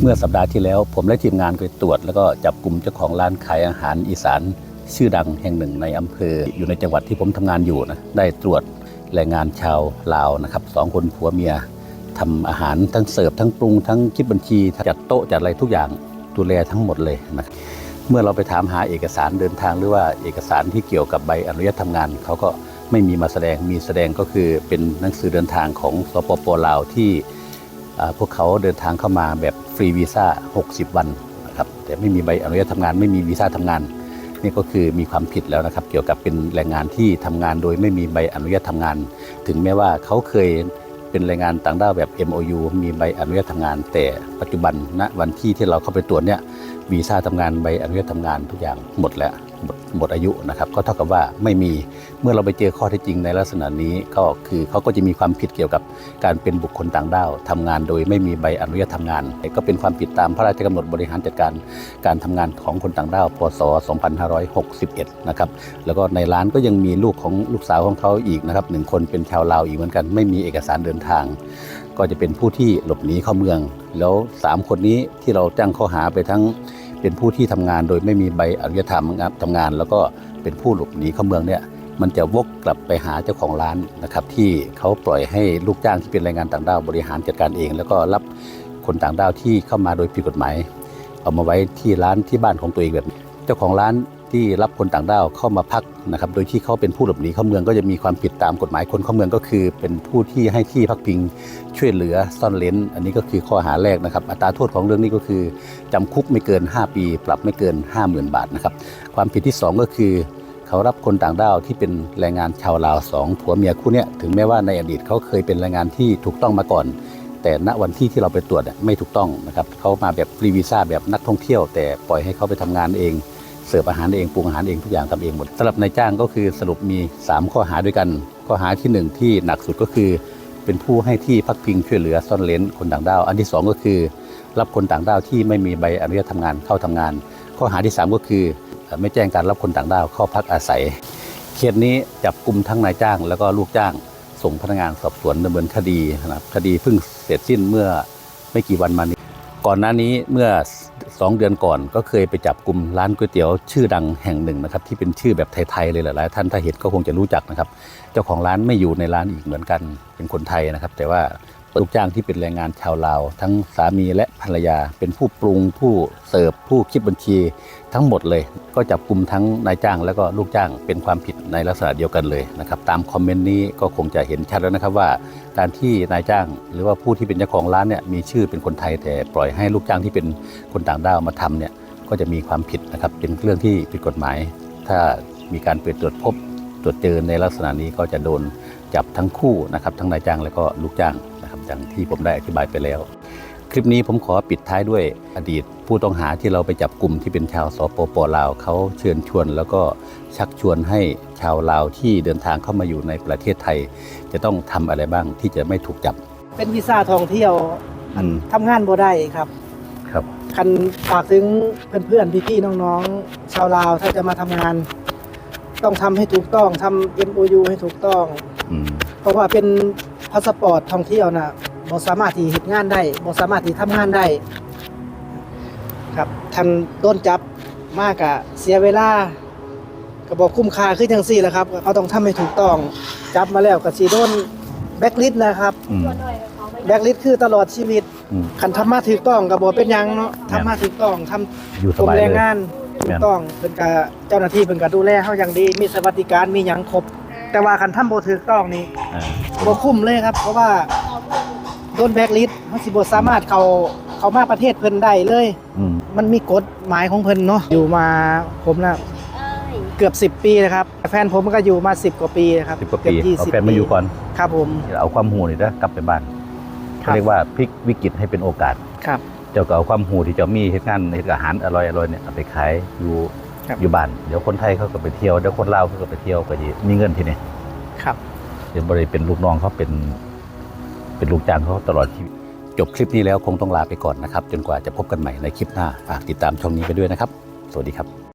เมื่อสัปดาห์ที่แล้ว ผมและทีมงานไปตรวจ แล้วก็จับกลุ่มเจ้าของร้านขายอาหารอีสาน ชื่อดังแห่งหนึ่งในอำเภอ อยู่ในจังหวัดที่ผมทำงานอยู่นะได้ตรวจแรงงานชาวลาวนะครับสองคนผัวเมียทำอาหารทั้งเสิร์ฟทั้งปรุงทั้งคิดบัญชีจัดโต๊ะจัดอะไรทุกอย่างดูแลทั้งหมดเลยนะครับเมื่อเราไปถามหาเอกสารเดินทางหรือว่าเอกสารที่เกี่ยวกับใบอนุญาตทำงานเขาก็ไม่มีมาแสดงมีแสดงก็คือเป็นหนังสือเดินทางของสปปลาวที่ พวกเขาเดินทางเข้ามาแบบฟรีวีซ่า 60 วันนะครับแต่ไม่มีใบอนุญาตทำงานไม่มีวีซ่าทำงานนี่ก็คือมีความผิดแล้วนะครับ เกี่ยวกับเป็นแรงงานที่ทำงานโดยไม่มีใบอนุญาตทำงาน ถึงแม้ว่าเขาเคยเป็นแรงงานต่างด้าวแบบ MOU มีใบอนุญาตทำงาน แต่ปัจจุบันณวันที่ที่เราเข้าไปตรวจเนี่ยวีซ่าทำงานใบอนุญาตทำงานทุกอย่างหมดแล้ว หมดหมดอายุนะครับ ก็เท่ากับว่าไม่มีเมื่อเราไปเจอข้อเท็จจริงในลักษณะนี้ก็คือเขาก็จะมีความผิดเกี่ยวกับการเป็นบุคคลต่างด้าวทำงานโดยไม่มีใบอนุญาตทำงาน ก็เป็นความผิดตามพระราชกำหนดบริหารจัดการการทำงานของคนต่างด้าวพศ 2561 นะครับแล้วก็ในร้านก็ยังมีลูกของลูกสาวของเขาอีกนะครับหนึ่งคนเป็นชาวลาวอีกเหมือนกัน ไม่มีเอกสารเดินทาง ก็จะเป็นผู้ที่หลบหนีเข้าเมือง แล้ว 3 คนนี้ที่เราจ้างข้อหาไปทั้ง เป็นผู้ที่ทำงานโดยไม่มีใบอนุญาตทำทำงาน แล้วก็เป็นผู้หลบหนีเข้าเมืองเนี่ยมันจะวกกลับไปหาเจ้าของร้านนะครับที่เขาปล่อยให้ลูกจ้างที่เป็นแรงงานต่างด้าวบริหารจัดการเอง แล้วก็รับคนต่างด้าวที่เข้ามาโดยผิดกฎหมาย เอามาไว้ที่ร้านที่บ้านของตัวเองแบบ เจ้าของร้านที่รับคนต่างด้าวเข้ามาพักนะครับ โดยที่เขาเป็นผู้หลบหนีเข้าเมืองก็จะมีความผิดตามกฎหมายคนเข้าเมืองก็คือ เป็นผู้ที่ให้ที่พักพิงช่วยเหลือซ่อนเล้น อันนี้ก็คือข้อหาแรกนะครับ อัตราโทษของเรื่องนี้ก็คือจำคุกไม่เกิน 5 ปี ปรับไม่เกิน 50,000 บาทนะครับ ความผิดที่ 2 ก็คือเขารับคนต่างด้าวที่เป็นแรงงานชาวลาวสองผัวเมียคู่นี้ถึงแม้ว่าในอดีตเขาเคยเป็นแรงงานที่ถูกต้องมาก่อน แต่ณวันที่ที่เราไปตรวจไม่ถูกต้องนะครับเขามาแบบฟรีวีซ่าแบบนักท่องเที่ยว แต่ปล่อยให้เขาไปทำงานเอง เสิร์ฟอาหารเองปรุงอาหารเองทุกอย่างทำเองหมดสำหรับนายจ้างก็คือสรุปมี 3 ข้อหาด้วยกัน ข้อหาทีหนึ่1 ที่หนักสุดก็คือ เป็นผู้ให้ที่พักพิงช่วยเหลือซ่อนเลนคนต่างด้าว อันที่ 2 ก็คือ รับคนต่างด้าวที่ไม่มีใบอนุญาตทำงานเข้าทำงาน ข้อหาที่ 3 ก็คือเอ่อไม่แจ้งการรับคนต่างด้าวเข้าพักอาศัยเคสนี้จับกลุ่มทั้งนายจ้างแล้วก็ลูกจ้าง ส่งพนักงานสอบสวนดำเนินคดีนะครับคดีเพิ่งเสร็จสิ้นเมื่อไม่กี่วันมานี้ ก่อนหน้านี้เมื่อ 2 เดือนก่อนก็เคยไปจับกลุ่มร้านก๋วยเตี๋ยวชื่อดังแห่งหนึ่งนะครับที่เป็นชื่อแบบไทยๆเลยหลายๆท่านถ้าเห็นก็คงจะรู้จักนะครับ เจ้าของร้านไม่อยู่ในร้านอีกเหมือนกันเป็นคนไทยนะครับ แต่ว่า ลูกจ้างที่เป็นแรงงานชาวลาว ทั้งสามีและภรรยา เป็นผู้ปรุงผู้เสิร์ฟผู้คิดบัญชีทั้งหมดเลย ก็จับกลุ่มทั้งนายจ้าง แล้วก็ลูกจ้างเป็นความผิดในลักษณะเดียวกันเลยนะครับตามคอมเมนต์นี้ก็คงจะเห็นชัดแล้วนะครับว่า การที่นายจ้าง หรือว่าผู้ที่เป็นเจ้าของร้านเนี่ยมีชื่อเป็นคนไทยแต่ปล่อยให้ลูกจ้างที่เป็นคนต่างด้าวมาทำเนี่ยก็จะมีความผิดนะครับเป็นเรื่องที่ผิดกฎหมาย ถ้ามีการไปตรวจพบตรวจเจอในลักษณะนี้ก็จะโดน จับทั้งคู่นะครับทั้งนายจ้างและก็ลูกจ้างนะครับอย่างที่ผมได้อธิบายไปแล้ว คลิปนี้ผมขอปิดท้ายด้วยอดีตผู้ต้องหาที่เราไปจับกลุ่มที่เป็นชาวสปปลาวเขาเชิญชวน แล้วก็ชักชวนให้ชาวลาวที่เดินทางเข้ามาอยู่ในประเทศไทย จะต้องทำอะไรบ้างที่จะไม่ถูกจับ เป็นวีซ่าท่องเที่ยวอืมทำงานบ่ได้ครับครับคันฝากถึงเพื่อนๆพี่ๆน้องๆ ชาวลาวถ้าจะมาทำงาน ต้องทำให้ถูกต้องทำ MOU ให้ถูกต้องอืม เพราะว่าเป็นพาสปอร์ตท่องเที่ยวนะบ่สามารถที่เฮ็ดงานได้บ่สามารถที่ทำงานได้ ครับท่านโดนจับมากอะเสียเวลาก็บอกคุ้มค่าคือจังซี่แหละครับเขาต้องทำให้ถูกต้องจับมาแล้วก็สิโดนแบ็คลิสต์นะครับ อืม แบ็คลิสต์คือตลอดชีวิตอืม คันทำมาถูกต้องก็บ่เป็นหยังเนาะทำมาถูกต้องทำ อยู่สกรมบายแรเลงย งานถูกต้องเป็นกะเจ้าหน้าที่เป็นกะดูแลเฮาอย่างดี มีสวัสดิการมีหยังครบ แต่ว่าคันทำบ่ถูกต้องนี่อ่าบ่คุ้มเลยครับ เพราะว่าโดนแบล็คลิสต์เฮาสิบ่สามารถเข้าเข้ามาประเทศเพิ่นได้เลย อืมมันมีกฎหมายของเพิ่นเนาะอยู่มาผมน่ะเกือบ 10 ปีนะครับแฟนผมก็อยู่มา 10 กว่าปีนะครับสิบกว่าเกืปีอบเอาแฟนมาอยู่ก่อน ครับผม เอาความหูนี่นะกลับไปบ้านครับเขาเรียกว่าพลิกวิกฤตให้เป็นโอกาส ครับ เจ้าก็เอาความหูที่เจ้ามีเฮ็ดงานเฮ็ดอาหารอร่อยๆเนี่ยเอาไปขายอยู่ ครับอยู่บ้านเดี๋ยวคนไทยเขาก็ไปเที่ยวเดี๋ยวคนลาวเขาก็ไปเที่ยวก็ดีมีเงินทีนี้ครับเดี๋ยวบริเป็นลูกน้องเขาเป็น เป็นลูกจ้างเขาตลอดชีวิตจบคลิปนี้แล้วคงต้องลาไปก่อนนะครับ จนกว่าจะพบกันใหม่ในคลิปหน้าฝากติดตามช่องนี้ไปด้วยนะครับ สวัสดีครับ